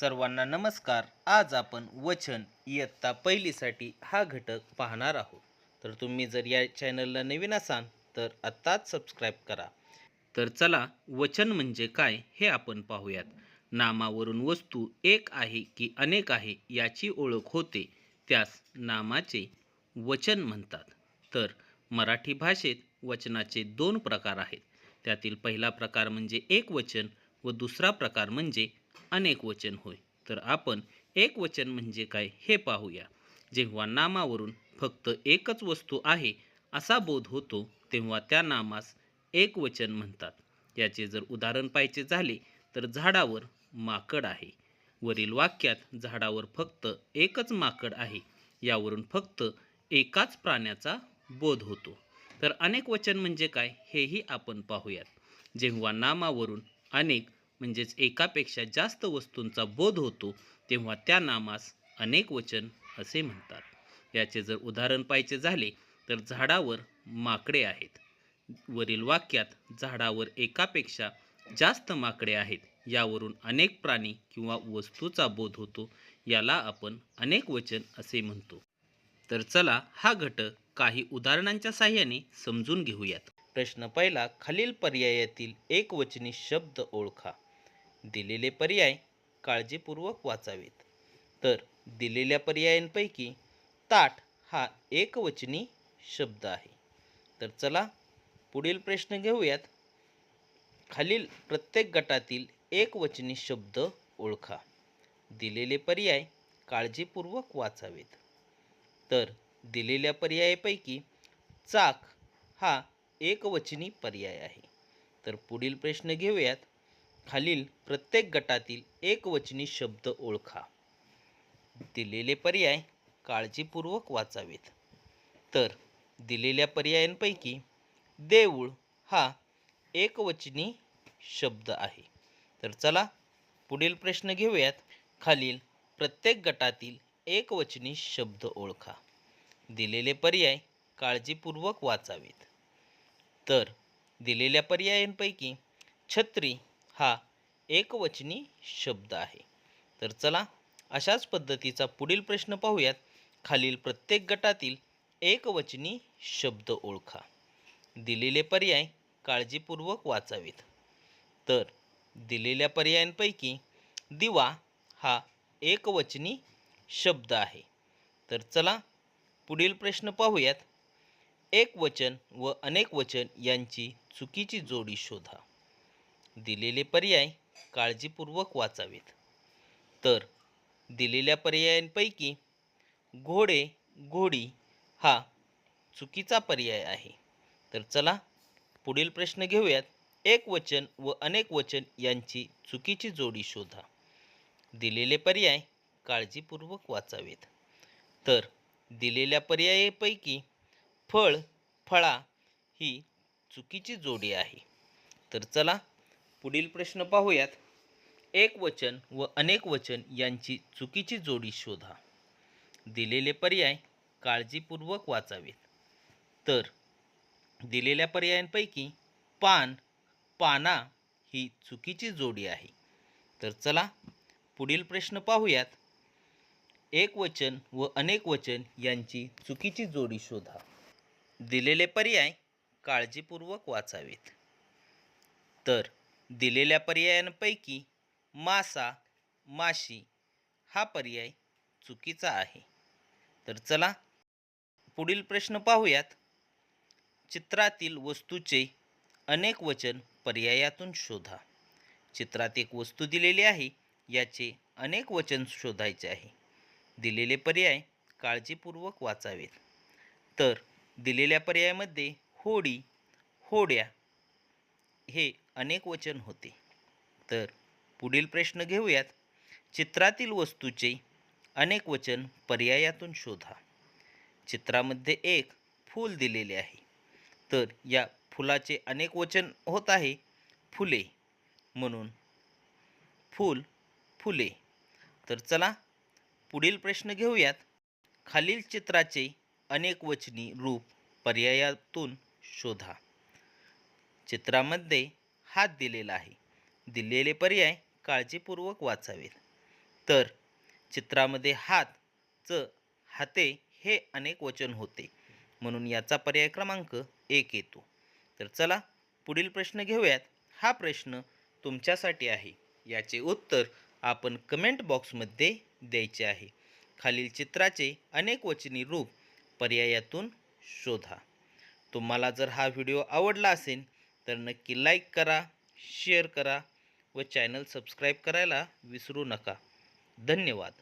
सर्वांना नमस्कार. आज आपण वचन इयत्ता पहिलीसाठी हा घटक पाहणार आहोत. तर तुम्ही जर या चॅनलला नवीन असाल तर आत्ताच सबस्क्राईब करा. तर चला वचन म्हणजे काय हे आपण पाहूयात. नामावरून वस्तू एक आहे की अनेक आहे याची ओळख होते. त्यास नामाचे वचन म्हणतात. तर मराठी भाषेत वचनाचे दोन प्रकार आहेत. त्यातील पहिला प्रकार म्हणजे एक वचन व दुसरा प्रकार म्हणजे अनेक वचन होय. तर आपण एक वचन म्हणजे काय हे पाहूया. जेव्हा नामावरून फक्त एकच वस्तू आहे असा बोध होतो तेव्हा त्या नामास एक वचन म्हणतात. याचे जर उदाहरण पाहिजे झाले तर झाडावर माकड आहे. वरील वाक्यात झाडावर फक्त एकच माकड आहे. यावरून फक्त एकाच प्राण्याचा बोध होतो. तर अनेक वचन म्हणजे काय हेही आपण पाहूयात. जेव्हा नामावरून अनेक म्हणजेच एकापेक्षा जास्त वस्तूंचा बोध होतो तेव्हा त्या नामास अनेक वचन असे म्हणतात. याचे जर उदाहरण पाहिजे झाले तर झाडावर माकडे आहेत. वरील वाक्यात झाडावर एकापेक्षा जास्त माकडे आहेत यावरून अनेक प्राणी किंवा वस्तूचा बोध होतो याला आपण अनेक वचन असे म्हणतो. तर चला हा घटक काही उदाहरणांच्या साह्याने समजून घेऊयात. प्रश्न पहिला खालील पर्यायातील एक वचनी शब्द ओळखा. दिलेले पर्याय काळजीपूर्वक वाचावेत. तर दिलेल्या पर्यायांपैकी ताट हा एकवचनी शब्द आहे. तर चला पुढील प्रश्न घेऊयात. खालील प्रत्येक गटातील एकवचनी शब्द ओळखा. दिलेले पर्याय काळजीपूर्वक वाचावेत. तर दिलेल्या पर्यायापैकी चाक हा एकवचनी पर्याय आहे. तर पुढील प्रश्न घेऊयात. खालील प्रत्येक गटातील एकवचनी शब्द ओळखा. दिलेले पर्याय काळजीपूर्वक वाचावेत. तर दिलेल्या पर्यायांपैकी देऊळ हा एकवचनी शब्द आहे. तर चला पुढील प्रश्न घेऊयात. खालील प्रत्येक गटातील एकवचनी शब्द ओळखा. दिलेले पर्याय काळजीपूर्वक वाचावेत. तर दिलेल्या पर्यायांपैकी छत्री हा एकवचनी शब्द आहे. तर चला अशाच पद्धतीचा पुढील प्रश्न पाहूयात. खालील प्रत्येक गटातील एकवचनी शब्द ओळखा. दिलेले पर्याय काळजीपूर्वक वाचावेत. तर दिलेल्या पर्यायांपैकी दिवा हा एकवचनी शब्द आहे. तर चला पुढील प्रश्न पाहूयात. एकवचन व अनेकवचन यांची चुकीची जोडी शोधा. दिलेले पर्याय काळजीपूर्वक वाचावेत. तर दिलेल्या पर्यायांपैकी घोडे घोडी हा चुकीचा पर्याय आहे. तर चला पुढील प्रश्न घेऊयात. एक वचन व अनेक वचन यांची चुकीची जोडी शोधा. दिलेले पर्याय काळजीपूर्वक वाचावेत. तर दिलेल्या पर्यायापैकी फळ फळा ही चुकीची जोडी आहे. तर चला पुढील प्रश्न पाहूयात. एक वचन व अनेक वचन यांची चुकीची जोडी शोधा. दिलेले पर्याय काळजीपूर्वक वाचावेत. तर दिलेल्या पर्यायांपैकी पान पाना ही चुकीची जोडी आहे. तर चला पुढील प्रश्न पाहूयात. एक वचन व अनेक वचन यांची चुकीची जोडी शोधा. दिलेले पर्याय काळजीपूर्वक वाचावेत. तर दिलेल्या पर्यायांपैकी मासा माशी हा पर्याय चुकीचा आहे. तर चला पुढील प्रश्न पाहूयात. चित्रातील वस्तूचे अनेक वचन पर्यायातून शोधा. चित्रात एक वस्तू दिलेली आहे याचे अनेक वचन शोधायचे आहे. दिलेले पर्याय काळजीपूर्वक वाचावेत. तर दिलेल्या पर्यायामध्ये होडी होड्या हे अनेक वचन होते. तर पुढील प्रश्न घेऊयात. चित्रातील वस्तूचे अनेक वचन पर्यायातून शोधा. चित्रामध्ये एक फूल दिलेले आहे. तर या फुलाचे अनेक वचन होत आहे. फुले म्हणून फूल फुले. तर चला पुढील प्रश्न घेऊयात. खालील चित्राचे अनेक वचनी रूप पर्यायातून शोधा. चित्रामध्ये हात दिलेला आहे. दिलेले पर्याय काळजीपूर्वक वाचावेत. तर चित्रामध्ये हात च हाते हे अनेक वचन होते. म्हणून याचा पर्याय क्रमांक एक येतो. तर चला पुढील प्रश्न घेऊयात. हा प्रश्न तुमच्यासाठी आहे. याचे उत्तर आपण कमेंट बॉक्समध्ये द्यायचे आहे. खालील चित्राचे अनेक वचनी रूप पर्यायातून शोधा. तुम्हाला जर हा व्हिडिओ आवडला असेल तर नक्की लाईक करा शेअर करा व चॅनल सबस्क्राईब करायला विसरू नका. धन्यवाद.